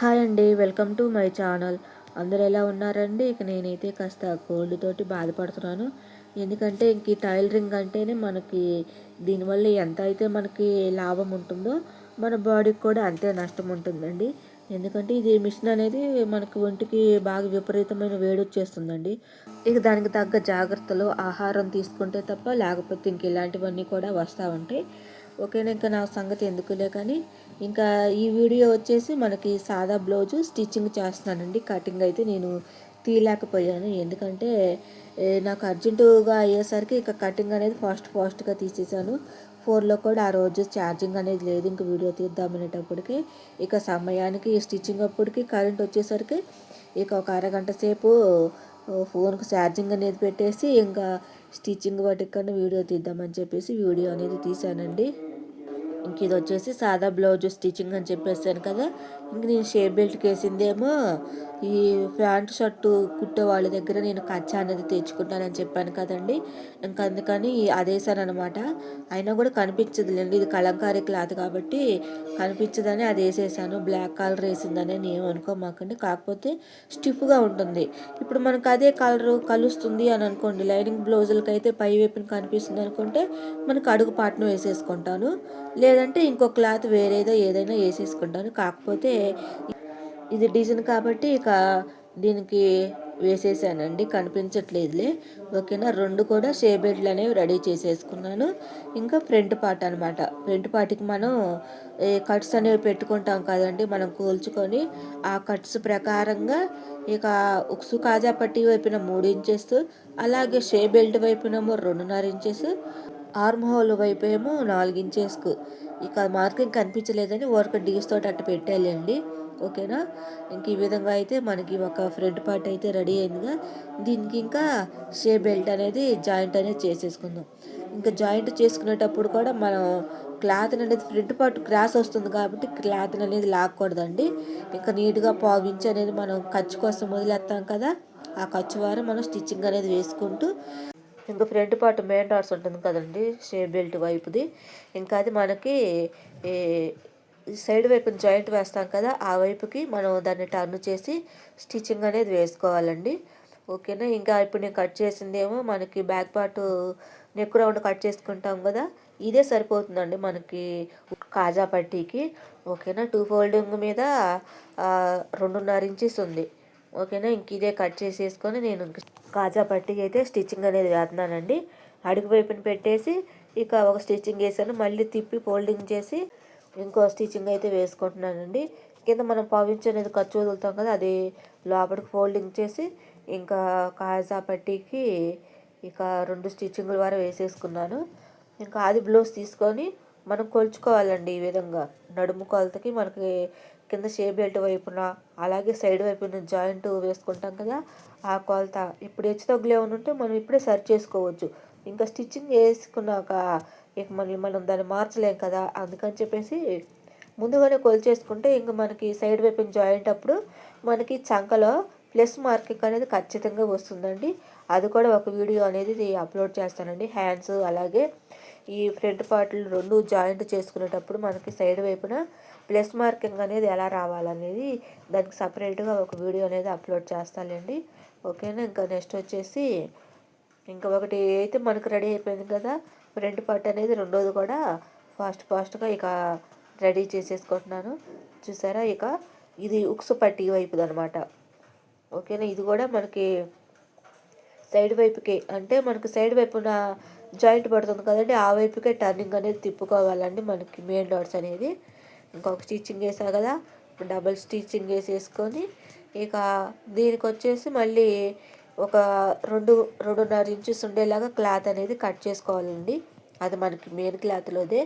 Hi అండి welcome to my channel. అందరు ఎలా ఉన్నారండి? ఇక నేనైతే కాస్త కోల్డ్ తోటి బాధపడుతున్నాను. ఎందుకంటే ఇంక ఈ టైలరింగ్ అంటేనే మనకి దీనివల్ల ఎంత అయితే మనకి లాభం ఉంటుందో మన బాడీకి కూడా అంతే నష్టం ఉంటుందండి. ఎందుకంటే ఇది మిషన్ అనేది మనకి ఒంటికి బాగా విపరీతమైన వేడి వచ్చేస్తుందండి. ఇక దానికి తగ్గ జాగ్రత్తలు ఆహారం తీసుకుంటే తప్ప లేకపోతే ఇంక ఇలాంటివన్నీ కూడా వస్తూ ఉంటాయి. ఓకేనా ఇంకా నా సంగతి ఎందుకులే కానీ ఇంకా ఈ వీడియో వచ్చేసి మనకి సాదా బ్లౌజు స్టిచ్చింగ్ చేస్తున్నానండి. కటింగ్ అయితే నేను తీయలేకపోయాను. ఎందుకంటే నాకు అర్జెంటుగా అయ్యేసరికి ఇక కటింగ్ అనేది ఫాస్ట్ ఫాస్ట్గా తీసేసాను. ఫోన్లో కూడా ఆ రోజు ఛార్జింగ్ అనేది లేదు. ఇంక వీడియో తీద్దామనేటప్పటికి ఇక సమయానికి స్టిచ్చింగ్ అప్పటికి కరెంట్ వచ్చేసరికి ఇక ఒక అరగంట సేపు ఫోన్కి ఛార్జింగ్ అనేది పెట్టేసి ఇంకా స్టిచ్చింగ్ వాటికన్నా వీడియో తీద్దామని చెప్పేసి వీడియో అనేది తీశానండి. ఇంక ఇది వచ్చేసి సాదా బ్లౌజ్ స్టిచ్చింగ్ అని చెప్పేసాను కదా. ఇంక నేను షేప్ బెల్ట్కి వేసిందేమో ఈ ప్యాంట్ షర్టు కుట్టే వాళ్ళ దగ్గర నేను కచ్చా అనేది తెచ్చుకుంటానని చెప్పాను కదండి. ఇంకా అందుకని అదేసాను అనమాట అయినా కూడా కనిపించదులేండి. ఇది కలంకారీ క్లాత్ కాబట్టి కనిపించదని అది వేసేసాను. బ్లాక్ కలర్ వేసిందని నేను అనుకోమాకండి. కాకపోతే స్టిఫ్గా ఉంటుంది. ఇప్పుడు మనకు అదే కలర్ కలుస్తుంది అని అనుకోండి. లైనింగ్ బ్లౌజులకి అయితే పై వైపున కనిపిస్తుంది అనుకుంటే మనకు అడుగు పాటను వేసేసుకుంటాను. లేదంటే ఇంకో క్లాత్ వేరేదో ఏదైనా వేసేసుకుంటాను. కాకపోతే ఇది డిజైన్ కాబట్టి ఇక దీనికి వేసేసానండి కనిపించట్లేదులే. ఓకేనా? రెండు కూడా షేబెడ్లు అనేవి రెడీ చేసేసుకున్నాను. ఇంకా ఫ్రంట్ పార్ట్ అనమాట ఫ్రంట్ పార్ట్కి మనం కట్స్ అనేవి పెట్టుకుంటాం కదండి మనం కూల్చుకొని ఆ కట్స్ ప్రకారంగా ఇక ఉక్సు కాజా పట్టి వైపున మూడు ఇంచెస్ అలాగే షే బెల్ట్ వైపునేమో రెండున్నర ఇంచెస్ ఆర్మ్ హోల్ వైపు ఏమో నాలుగు ఇంచెస్కు. ఇక మార్కింగ్ కనిపించలేదని వర్క్ డీస్ తోటి అట్టు పెట్టాలండి. ఓకేనా? ఇంక ఈ విధంగా అయితే మనకి ఒక ఫ్రంట్ పార్ట్ అయితే రెడీ అయిందిగా. దీనికి ఇంకా షే బెల్ట్ అనేది జాయింట్ అనేది చేసేసుకుందాం. ఇంకా జాయింట్ చేసుకునేటప్పుడు కూడా మనం క్లాత్ అనేది ఫ్రంట్ పార్ట్ క్రాస్ వస్తుంది కాబట్టి క్లాత్ అనేది లాక్కూడదండి. ఇంకా నీట్గా పావించి అనేది మనం ఖర్చు కోసం వదిలేస్తాం కదా ఆ ఖర్చు వారు మనం స్టిచ్చింగ్ అనేది వేసుకుంటూ ఇంకా ఫ్రంట్ పార్ట్ మెయిన్ డాట్స్ ఉంటుంది కదండి షేప్ బెల్ట్ వైపుది. ఇంకా అది మనకి సైడ్ వైపు జాయింట్ వేస్తాం కదా ఆ వైపుకి మనం దాన్ని టర్న్ చేసి స్టిచ్చింగ్ అనేది వేసుకోవాలండి. ఓకేనా? ఇంకా ఇప్పుడు నేను కట్ చేసిందేమో మనకి back part neck round cut చేసుకుంటాం కదా ఇదే సరిపోతుందండి మనకి కాజా పట్టీకి. ఓకేనా? టూ ఫోల్డింగ్ మీద రెండున్నర ఇంచెస్ ఉంది. ఓకేనా? ఇంక ఇదే కట్ చేసేసుకొని నేను కాజా పట్టీకి అయితే స్టిచ్చింగ్ అనేది వేస్తున్నానండి. అడుగు వైపున పెట్టేసి ఇక ఒక స్టిచ్చింగ్ వేసాను. మళ్ళీ తిప్పి ఫోల్డింగ్ చేసి ఇంకో స్టిచ్చింగ్ అయితే వేసుకుంటున్నానండి. కింద మనం పావించి అనేది ఖర్చు వదులుతాం కదా అది లోపలికి ఫోల్డింగ్ చేసి ఇంకా కాజా పట్టీకి ఇక రెండు స్టిచ్చింగ్ల వారు వేసేసుకున్నాను. ఇంకా అది బ్లౌజ్ తీసుకొని మనం కొలుచుకోవాలండి ఈ విధంగా. నడుము కొలతకి మనకి కింద షేప్ బెల్ట్ వైపున అలాగే సైడ్ వైపున జాయింట్ వేసుకుంటాం కదా ఆ కొలత. ఇప్పుడు హెచ్చు తగ్గులు ఏమైనా ఉంటే మనం ఇప్పుడే సర్చ్ చేసుకోవచ్చు. ఇంకా స్టిచ్చింగ్ వేసుకున్నాక ఇక మళ్ళీ మనం దాన్ని మార్చలేం కదా అందుకని చెప్పేసి ముందుగానే కొలిచేసుకుంటే ఇంక మనకి సైడ్ వైపు జాయింట్ అప్పుడు మనకి చంకలో ప్లస్ మార్కింగ్ అనేది ఖచ్చితంగా వస్తుందండి. అది కూడా ఒక వీడియో అనేది అప్లోడ్ చేస్తానండి. హ్యాండ్స్ అలాగే ఈ ఫ్రంట్ పార్ట్లు రెండు జాయింట్ చేసుకునేటప్పుడు మనకి సైడ్ వైపున ప్లస్ మార్కింగ్ అనేది ఎలా రావాలనేది దానికి సపరేట్గా ఒక వీడియో అనేది అప్లోడ్ చేస్తానండి. ఓకేనా? ఇంకా నెక్స్ట్ వచ్చేసి ఇంకా ఒకటి అయితే మనకు రెడీ అయిపోయింది కదా ఫ్రంట్ పార్ట్ అనేది రెండోది కూడా ఫాస్ట్ ఫాస్ట్గా ఇక రెడీ చేసేసుకుంటున్నాను. చూసారా? ఇక ఇది ఉక్సు పట్టి వైపుది అనమాట ఓకేనా? ఇది కూడా మనకి సైడ్ వైపుకి అంటే మనకి సైడ్ వైపున జాయింట్ పడుతుంది కదండి ఆ వైపుకే టర్నింగ్ అనేది తిప్పుకోవాలండి మనకి మెయిన్ డాట్స్ అనేది. ఇంకొక స్టిచ్చింగ్ వేసా కదా డబల్ స్టిచ్చింగ్ వేసేసుకొని ఇక దీనికి వచ్చేసి మళ్ళీ ఒక రెండు రెండున్నర ఇంచెస్ ఉండేలాగా క్లాత్ అనేది కట్ చేసుకోవాలండి. అది మనకి మెయిన్ క్లాత్లోదే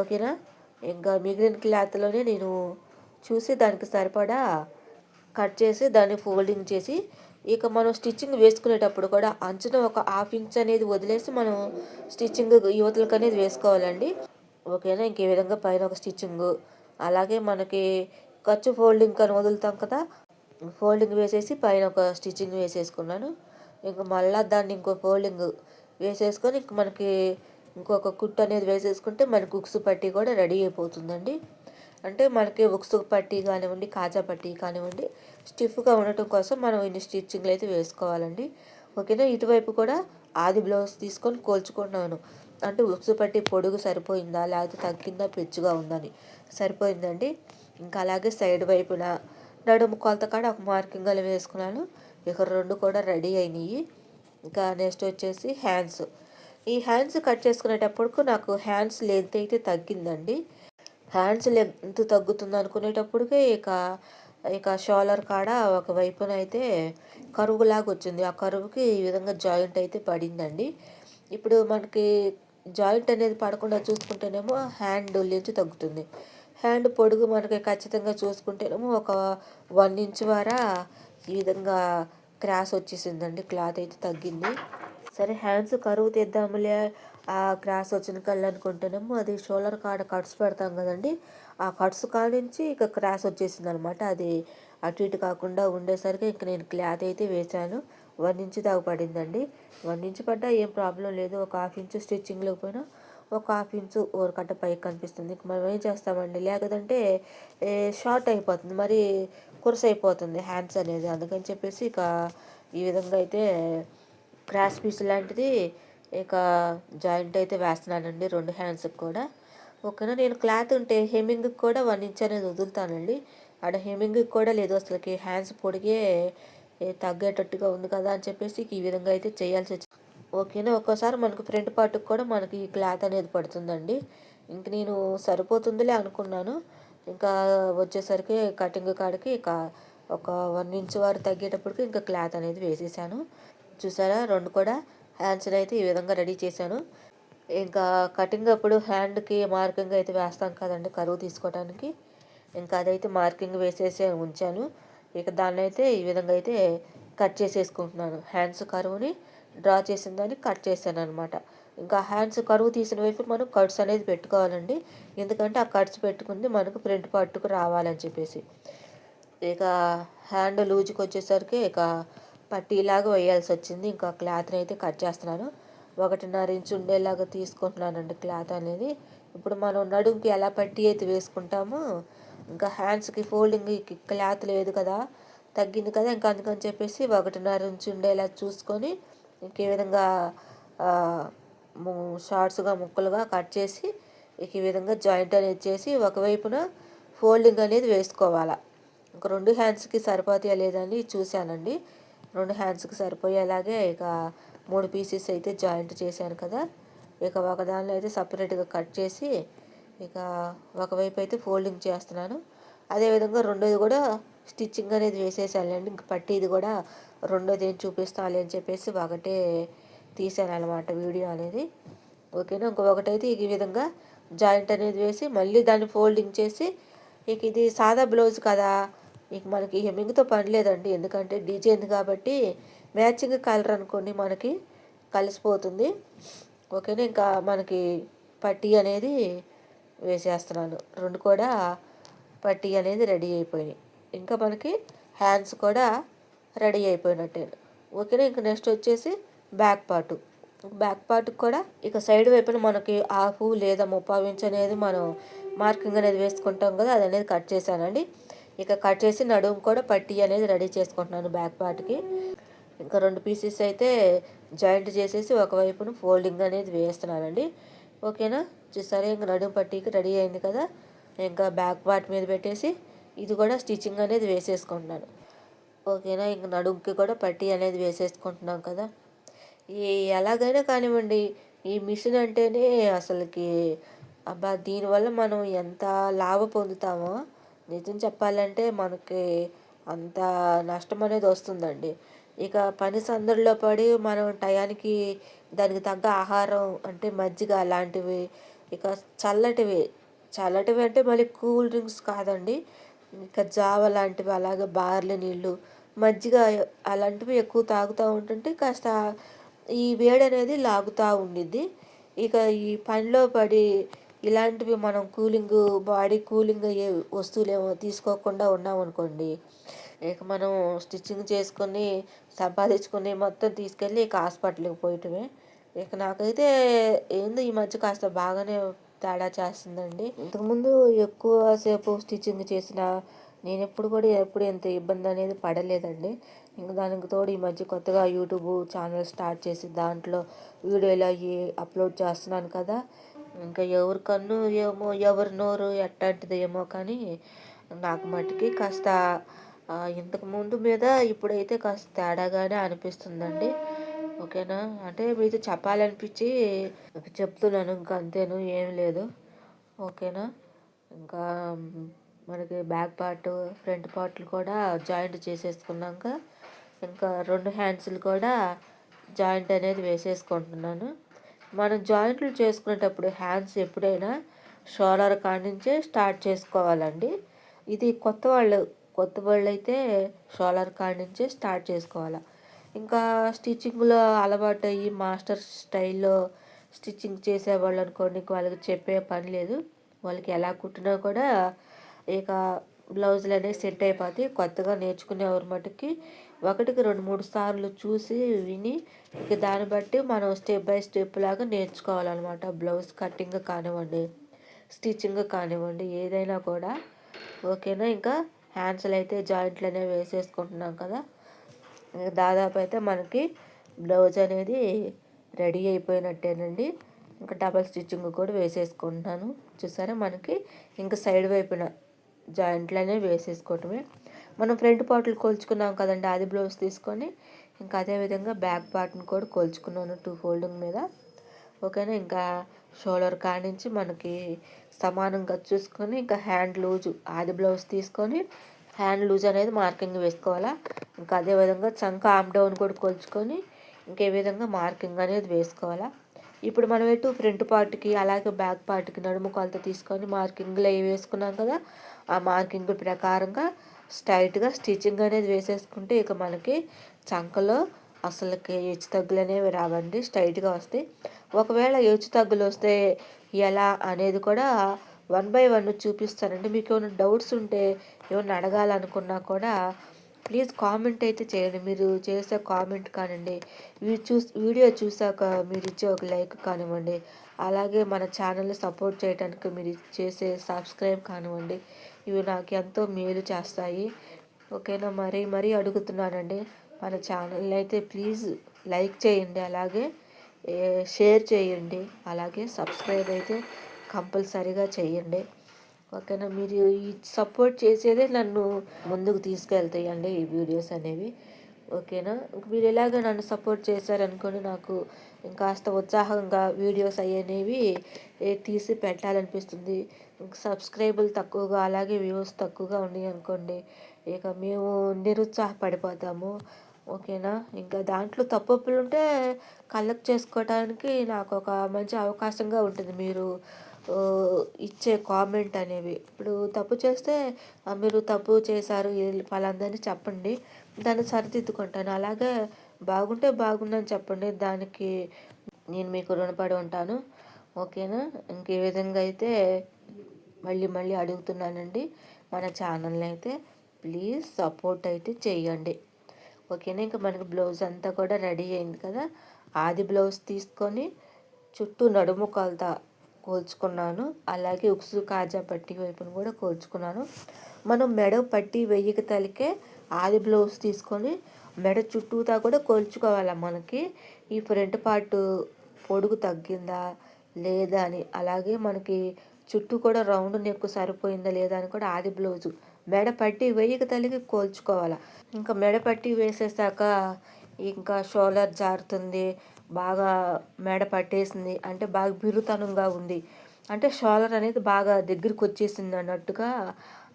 ఓకేనా? ఇంకా మిగిలిన క్లాత్లోనే నేను చూసి దానికి సరిపడా కట్ చేసి దాన్ని ఫోల్డింగ్ చేసి ఇక మనం స్టిచ్చింగ్ వేసుకునేటప్పుడు కూడా అంచున ఒక హాఫ్ ఇంచ్ అనేది వదిలేసి మనం స్టిచ్చింగ్ యువతలకు అనేది వేసుకోవాలండి. ఓకేనా? ఇంకే విధంగా పైన ఒక స్టిచ్చింగ్ అలాగే మనకి ఖర్చు ఫోల్డింగ్ కానీ వదులుతాం కదా. ఫోల్డింగ్ వేసేసి పైన ఒక స్టిచ్చింగ్ వేసేసుకున్నాను. ఇంకా మళ్ళీ దాన్ని ఇంకో ఫోల్డింగ్ వేసేసుకొని ఇంక మనకి ఇంకొక కుట్టు అనేది వేసేసుకుంటే మనకి ఉక్సు పట్టి కూడా రెడీ అయిపోతుందండి. అంటే మనకి ఉక్సు పట్టి కానివ్వండి కాజా పట్టి కానివ్వండి స్టిఫ్గా ఉండటం కోసం మనం ఇన్ని స్టిచ్చింగ్లు అయితే వేసుకోవాలండి. ఓకేనా? ఇటువైపు కూడా ఆది బ్లౌజ్ తీసుకొని కోల్చుకున్నాను. అంటే ఉక్సు పట్టి పొడుగు సరిపోయిందా లేకపోతే తగ్గిందా పెచ్చుగా ఉందని సరిపోయిందండి. ఇంకా అలాగే సైడ్ వైపున నడుము కొలత కాడ ఒక మార్కింగ్ అలా వేసుకున్నాను. ఇక రెండు కూడా రెడీ అయినాయి. ఇంకా నెక్స్ట్ వచ్చేసి హ్యాండ్స్ ఈ హ్యాండ్స్ కట్ చేసుకునేటప్పటికు నాకు హ్యాండ్స్ లెంత్ అయితే తగ్గిందండి. హ్యాండ్స్ లెంత్ తగ్గుతుంది అనుకునేటప్పటికే ఇక ఇక షోలర్ కాడ ఒక వైపున అయితే కరువులాగా వచ్చింది. ఆ కరువుకి ఈ విధంగా జాయింట్ అయితే పడిందండి. ఇప్పుడు మనకి జాయింట్ అనేది పడకుండా చూసుకుంటేనేమో హ్యాండ్ లెంత్ తగ్గుతుంది. హ్యాండ్ పొడుగు మనకి ఖచ్చితంగా చూసుకుంటేనేమో ఒక వన్ ఇంచ్ వరా ఈ విధంగా క్రాస్ వచ్చేసిందండి. క్లాత్ అయితే తగ్గింది. సరే హ్యాండ్స్ కరువు తెద్దాములే. ఆ క్రాస్ వచ్చిన కళ్ళు అనుకుంటేనేమో అది షోల్డర్ కాడ కట్స్ పెడతాం కదండి. ఆ కట్స్ కానించి ఇక క్రాస్ వచ్చేసింది అనమాట అది అటు ఇటు కాకుండా ఉండేసరికి ఇంక నేను క్లాత్ అయితే వేశాను. వన్ ఇంచ్ దాకా పడిందండి. వన్ ఇంచ్ పడ్డా ఏం ప్రాబ్లం లేదు. ఒక హాఫ్ ఇంచు స్టిచ్చింగ్లో పోయినా ఒక హాఫ్ ఇంచు ఓరకట్ట పైకి కనిపిస్తుంది. మనం ఏం చేస్తామండి? లేకపోతే షార్ట్ అయిపోతుంది. మరి కురస అయిపోతుంది హ్యాండ్స్ అనేది. అందుకని చెప్పేసి ఇక ఈ విధంగా అయితే క్రాస్ పీస్ లాంటిది ఇక జాయింట్ అయితే వేస్తున్నానండి రెండు హ్యాండ్స్కి కూడా. ఓకేనా? నేను క్లాత్ ఉంటే హెమ్మింగ్కి కూడా వన్ ఇంచ్ అనేది వదులుతానండి. ఆడ హెమ్మింగ్కి కూడా లేదు అసలుకి. హ్యాండ్స్ పొడిగే తగ్గేటట్టుగా ఉంది కదా అని చెప్పేసి ఈ విధంగా అయితే చేయాల్సి వచ్చింది ఓకేనా? ఒక్కోసారి మనకు ఫ్రంట్ పార్ట్కి కూడా మనకి ఈ క్లాత్ అనేది పడుతుందండి. ఇంక నేను సరిపోతుందిలే అనుకున్నాను. ఇంకా వచ్చేసరికి కటింగ్ కాడికి ఇక ఒక వన్ ఇంచ్ వారు తగ్గేటప్పటికి ఇంకా క్లాత్ అనేది వేసేసాను. చూసారా? రెండు కూడా హ్యాండ్స్ని అయితే ఈ విధంగా రెడీ చేశాను. ఇంకా కటింగ్ అప్పుడు హ్యాండ్కి మార్కింగ్ అయితే వేస్తాం కదండి కరువు తీసుకోవడానికి ఇంకా అదైతే మార్కింగ్ వేసేసి ఉంచాను. ఇక దాన్ని అయితే ఈ విధంగా అయితే కట్ చేసేసుకుంటున్నాను హ్యాండ్స్ కరువుని. డ్రా చేసిన దాన్ని కట్ చేశాను అనమాట ఇంకా హ్యాండ్స్ కరువు తీసిన వైపు మనం కట్స్ అనేది పెట్టుకోవాలండి. ఎందుకంటే ఆ కట్స్ పెట్టుకుంది మనకు ప్రింట్ పట్టుకు రావాలని చెప్పేసి. ఇక హ్యాండ్ లూజ్కి వచ్చేసరికి ఇక పట్టీలాగా వేయాల్సి వచ్చింది ఇంకా క్లాత్ని అయితే కట్ చేస్తున్నాను. ఒకటిన్నర ఇంచు ఉండేలాగా తీసుకుంటున్నానండి క్లాత్ అనేది. ఇప్పుడు మనం నడుముకి ఎలా పట్టీ అయితే వేసుకుంటామో ఇంకా హ్యాండ్స్కి ఫోల్డింగ్కి క్లాత్ లేదు కదా తగ్గింది కదా ఇంకా అందుకని చెప్పేసి ఒకటిన్నర ఇంచు ఉండేలా చూసుకొని ఇంక ఈ విధంగా షార్ట్స్గా ముక్కలుగా కట్ చేసి ఈ విధంగా జాయింట్ అనేది చేసి ఒకవైపున ఫోల్డింగ్ అనేది వేసుకోవాలి. ఇంక రెండు హ్యాండ్స్కి సరిపోతాయా లేదని చూశానండి. రెండు హ్యాండ్స్కి సరిపోయేలాగే ఇక మూడు పీసెస్ అయితే జాయింట్ చేశాను కదా. ఇక ఒక దానిలో అయితే సపరేట్గా కట్ చేసి ఇక ఒకవైపు అయితే ఫోల్డింగ్ చేస్తున్నాను. అదేవిధంగా రెండోది కూడా స్టిచ్చింగ్ అనేది వేసేసానులేండి ఇంక పట్టీది కూడా రెండోది ఏం చూపిస్తాలి అని చెప్పేసి ఒకటే తీసాను అనమాట వీడియో అనేది. ఓకేనా? ఇంకొకటైతే ఈ విధంగా జాయింట్ అనేది వేసి మళ్ళీ దాన్ని ఫోల్డింగ్ చేసి ఇక ఇది సాదా బ్లౌజ్ కదా. ఇక మనకి హెమ్మింగ్తో పని లేదండి. ఎందుకంటే డిజైన్ కాబట్టి మ్యాచింగ్ కలర్ అనుకోండి మనకి కలిసిపోతుంది. ఓకేనా? ఇంకా మనకి పట్టీ అనేది వేసేస్తున్నాను. రెండు కూడా పట్టీ అనేది రెడీ అయిపోయినాయి. ఇంకా మనకి హ్యాండ్స్ కూడా రెడీ అయిపోయినట్టే. ఓకేనా? ఇంకా నెక్స్ట్ వచ్చేసి బ్యాక్ పార్ట్. బ్యాక్ పార్ట్కి కూడా ఇక సైడ్ వైపున మనకి హాఫ్ లేదా ముప్పావు ఇంచ్ అనేది మనం మార్కింగ్ అనేది వేసుకుంటాం కదా అది అనేది కట్ చేశానండి. ఇక కట్ చేసి నడుము కూడా పట్టీ అనేది రెడీ చేసుకుంటున్నాను బ్యాక్ పార్ట్కి. ఇంకా రెండు పీసెస్ అయితే జాయింట్ చేసేసి ఒకవైపున ఫోల్డింగ్ అనేది వేస్తున్నానండి. ఓకేనా? చూసారా ఇంకా నడుము పట్టీకి రెడీ అయింది కదా. ఇంకా బ్యాక్ పార్ట్ మీద పెట్టేసి ఇది కూడా స్టిచ్చింగ్ అనేది వేసేసుకుంటున్నాను. ఓకేనా? ఇంక నడుంకి కూడా పట్టి అనేది వేసేసుకుంటున్నాం కదా. ఈ ఎలాగైనా కానివ్వండి ఈ మిషన్ అంటేనే అసలుకి అబ్బా దీనివల్ల మనం ఎంత లాభ పొందుతామో నిజం చెప్పాలంటే మనకి అంత నష్టం అనేది వస్తుందండి. ఇక పని సందడిలో పడి మనం టయానికి దానికి తగ్గ ఆహారం అంటే మజ్జిగ అలాంటివి ఇక చల్లటివి చల్లటివి అంటే మళ్ళీ కూల్ డ్రింక్స్ కాదండి. ఇక జావ లాంటివి అలాగే బార్లీ నీళ్ళు మజ్జిగ అలాంటివి ఎక్కువ తాగుతూ ఉంటుంటే కాస్త ఈ వేడి అనేది లాగుతూ ఉండిద్ది. ఇక ఈ పనిలో పడి ఇలాంటివి మనం కూలింగ్ బాడీ కూలింగ్ అయ్యే వస్తువులు ఏమో తీసుకోకుండా ఉన్నామనుకోండి ఇక మనం స్టిచ్చింగ్ చేసుకొని సంపాదించుకొని మొత్తం తీసుకెళ్ళి ఇక హాస్పిటల్కి పోయటమే. ఇక నాకైతే ఏందో ఈ మధ్య కాస్త బాగానే తేడా చేస్తుందండి. ఇంతకుముందు ఎక్కువ సేపు స్టిచ్చింగ్ చేసిన నేను ఎప్పుడు కూడా ఎప్పుడు ఎంత ఇబ్బంది అనేది పడలేదండి. ఇంకా దానికి తోడు ఈ మధ్య కొత్తగా యూట్యూబ్ ఛానల్ స్టార్ట్ చేసి దాంట్లో వీడియోలు అవి అప్లోడ్ చేస్తున్నాను కదా. ఇంకా ఎవరి కన్ను ఏమో ఎవరి నోరు ఎట్టాంటిది ఏమో కానీ నాకు మటుకి కాస్త ఇంతకు ముందు మీద ఇప్పుడైతే కాస్త తేడాగానే అనిపిస్తుందండి. ఓకేనా? అంటే మీతో చెప్పాలనిపించి చెప్తున్నాను ఇంకా అంతేను ఏం లేదు. ఓకేనా? ఇంకా మనకి బ్యాక్ పార్ట్ ఫ్రంట్ పార్ట్లు కూడా జాయింట్ చేసేసుకున్నాక ఇంకా రెండు హ్యాండ్స్లు కూడా జాయింట్ అనేది వేసేసుకుంటున్నాను. మనం జాయింట్లు చేసుకునేటప్పుడు హ్యాండ్స్ ఎప్పుడైనా షోలర్ కాడించే స్టార్ట్ చేసుకోవాలండి. ఇది కొత్త వాళ్ళు కొత్త వాళ్ళు అయితే షోలర్ కాడించే స్టార్ట్ చేసుకోవాలి? ఇంకా స్టిచ్చింగ్లో అలవాటు అయ్యి మాస్టర్ స్టైల్లో స్టిచ్చింగ్ చేసేవాళ్ళు అనుకోండి వాళ్ళకి చెప్పే పని లేదు. వాళ్ళకి ఎలా కుట్టినా కూడా ఇక బ్లౌజులు అనేవి సెట్ అయిపోతాయి. కొత్తగా నేర్చుకునేవారు మటుకి ఒకటికి రెండు మూడు సార్లు చూసి విని ఇక దాన్ని బట్టి మనం స్టెప్ బై స్టెప్ లాగా నేర్చుకోవాలన్నమాట. బ్లౌజ్ కటింగ్ కానివ్వండి స్టిచ్చింగ్ కానివ్వండి ఏదైనా కూడా. ఓకేనా? ఇంకా హ్యాండ్స్లు అయితే జాయింట్లు అనేవి వేసేసుకుంటున్నాం కదా. దాదాపు అయితే మనకి బ్లౌజ్ అనేది రెడీ అయిపోయినట్టేనండి. ఇంకా డబల్ స్టిచ్చింగ్ కూడా వేసేసుకుంటున్నాను. చూసారా మనకి ఇంకా సైడ్ వైపున జాయింట్లనే వేసేసుకోవటమే. మనం ఫ్రంట్ పార్ట్లు కొలుచుకున్నాం కదండి అది బ్లౌజ్ తీసుకొని. ఇంకా అదేవిధంగా బ్యాక్ పార్ట్ని కూడా కొలుచుకున్నాను టూ ఫోల్డింగ్ మీద. ఓకేనా? ఇంకా షోల్డర్ కానించి మనకి సమానంగా చూసుకొని ఇంకా హ్యాండ్ లూజు ఆది బ్లౌజ్ తీసుకొని హ్యాండ్ లూజ్ అనేది మార్కింగ్ వేసుకోవాలా? ఇంకా అదేవిధంగా చంక ఆమ్ డౌన్ కూడా కొలుచుకొని ఇంకే విధంగా మార్కింగ్ అనేది వేసుకోవాలా? ఇప్పుడు మనం ఎటు ఫ్రంట్ పార్ట్కి అలాగే బ్యాక్ పార్ట్కి నడుము కొలత తీసుకొని మార్కింగ్లు అవి వేసుకున్నాం కదా ఆ మార్కింగ్ ప్రకారంగా స్ట్రైట్గా స్టిచ్చింగ్ అనేది వేసేసుకుంటే ఇక మనకి చంకలో అసలుకి హెచ్చు తగ్గులు అనేవి రావండి స్ట్రైట్గా వస్తాయి. ఒకవేళ హెచ్చు తగ్గులు వస్తే ఎలా అనేది కూడా వన్ బై వన్ చూపిస్తానండి. మీకు ఏమైనా డౌట్స్ ఉంటే ఏమైనా అడగాలనుకున్నా కూడా ప్లీజ్ కామెంట్ అయితే చేయండి. మీరు చేసే కామెంట్ కానివ్వండి చూసి వీడియో చూసాక మీరు ఇచ్చే ఒక లైక్ కానివ్వండి అలాగే మన ఛానల్ని సపోర్ట్ చేయడానికి మీరు చేసే సబ్స్క్రైబ్ కానివ్వండి ఇవి నాకు ఎంతో మేలు చేస్తాయి. ఓకేనా మరీ? మరీ అడుగుతున్నానండి. మన ఛానల్ని అయితే ప్లీజ్ లైక్ చేయండి. అలాగే షేర్ చేయండి. అలాగే సబ్స్క్రైబ్ అయితే కంపల్సరీగా చేయండి ఓకేనా? మీరు ఈ సపోర్ట్ చేసేదే నన్ను ముందుకు తీసుకెళ్తాయండి ఈ వీడియోస్ అనేవి. ఓకేనా? మీరు ఎలాగ నన్ను సపోర్ట్ చేశారనుకోండి నాకు ఇంకాస్త ఉత్సాహంగా వీడియోస్ అయ్యనేవి తీసి పెట్టాలనిపిస్తుంది. సబ్స్క్రైబులు తక్కువగా అలాగే వ్యూస్ తక్కువగా ఉన్నాయి అనుకోండి ఇక మేము నిరుత్సాహపడిపోతాము. ఓకేనా? ఇంకా దాంట్లో తప్పులు ఉంటే కలెక్ట్ చేసుకోవడానికి నాకు ఒక మంచి అవకాశంగా ఉంటుంది. మీరు ఇచ్చే కామెంట్ అనేవి. ఇప్పుడు తప్పు చేస్తే మీరు తప్పు చేశారు వాళ్ళందరినీ చెప్పండి దాన్ని సరిదిద్దుకుంటాను. అలాగే బాగుంటే బాగుందని చెప్పండి దానికి నేను మీకు రుణపడి ఉంటాను. ఓకేనా? ఇంకే విధంగా అయితే మళ్ళీ మళ్ళీ అడుగుతున్నానండి. మన ఛానల్ని అయితే ప్లీజ్ సపోర్ట్ అయితే చేయండి. ఓకేనా? ఇంకా మనకి బ్లౌజ్ అంతా కూడా రెడీ అయింది కదా? ఆది బ్లౌజ్ తీసుకొని చుట్టూ నడుము కొలత కోల్చుకున్నాను. అలాగే ఉక్సు కాజా పట్టి వైపును కూడా కోల్చుకున్నాను. మనం మెడ పట్టి వెయ్యక తలికే ఆది బ్లౌజ్ తీసుకొని మెడ చుట్టూతా కూడా కోల్చుకోవాలి మనకి? ఈ ఫ్రంట్ పార్ట్ పొడుగు తగ్గిందా? లేదా అని. అలాగే మనకి చుట్టూ కూడా రౌండ్ నెక్కు సరిపోయిందా లేదా అని కూడా ఆది బ్లౌజు. మెడ పట్టి వెయ్యికి తల్లికి కోల్చుకోవాలి. ఇంకా మెడ పట్టి వేసేసాక ఇంకా షోలర్ జారుతుంది. బాగా మెడ పట్టేసింది. అంటే బాగా బిరుతనంగా ఉంది. అంటే షోలర్ అనేది బాగా దగ్గరికి వచ్చేసింది అన్నట్టుగా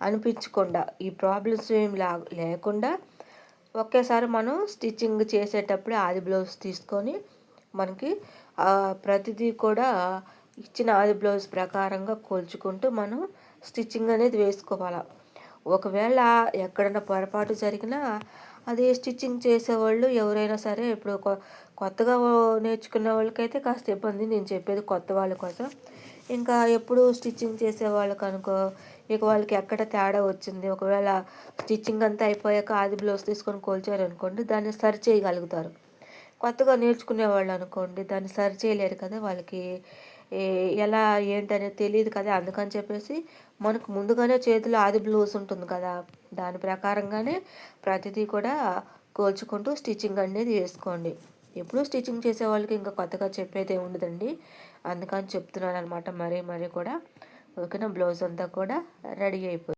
అనిపించకుండా ఈ ప్రాబ్లమ్స్ ఏం లేకుండా ఒకేసారి మనం స్టిచ్చింగ్ చేసేటప్పుడు ఆది బ్లౌజ్ తీసుకొని మనకి ప్రతిదీ కూడా ఇచ్చిన ఆది బ్లౌజ్ ప్రకారంగా కొలుచుకుంటూ మనం స్టిచ్చింగ్ అనేది వేసుకోవాలి. ఒకవేళ ఎక్కడైనా పొరపాటు జరిగినా అది స్టిచ్చింగ్ చేసేవాళ్ళు ఎవరైనా సరే ఇప్పుడు కొత్తగా నేర్చుకునే వాళ్ళకైతే కాస్త ఇబ్బంది. నేను చెప్పేది కొత్త వాళ్ళ కోసం. ఇంకా ఎప్పుడు స్టిచ్చింగ్ చేసే వాళ్ళకి అనుకో ఇక వాళ్ళకి ఎక్కడ తేడా వచ్చింది? ఒకవేళ స్టిచ్చింగ్ అంతా అయిపోయాక ఆది బ్లౌజ్ తీసుకొని కోల్చారు అనుకోండి దాన్ని సరి చేయగలుగుతారు. కొత్తగా నేర్చుకునే వాళ్ళు అనుకోండి దాన్ని సరి చేయలేరు కదా వాళ్ళకి. ఎలా ఏంటనేది తెలియదు కదా. అందుకని చెప్పేసి మనకు ముందుగానే చేతిలో ఆది బ్లౌజ్ ఉంటుంది కదా. దాని ప్రకారంగానే ప్రతిదీ కూడా కోల్చుకుంటూ స్టిచ్చింగ్ అనేది వేసుకోండి ఎప్పుడూ స్టిచ్చింగ్ చేసే వాళ్ళకి ఇంకా కొత్తగా చెప్పేది ఉండదండి. అందుకని చెప్తున్నాను అనమాట మరీ మరీ కూడా. ఓకేనా? బ్లౌజ్ అంతా కూడా రెడీ అయిపోయింది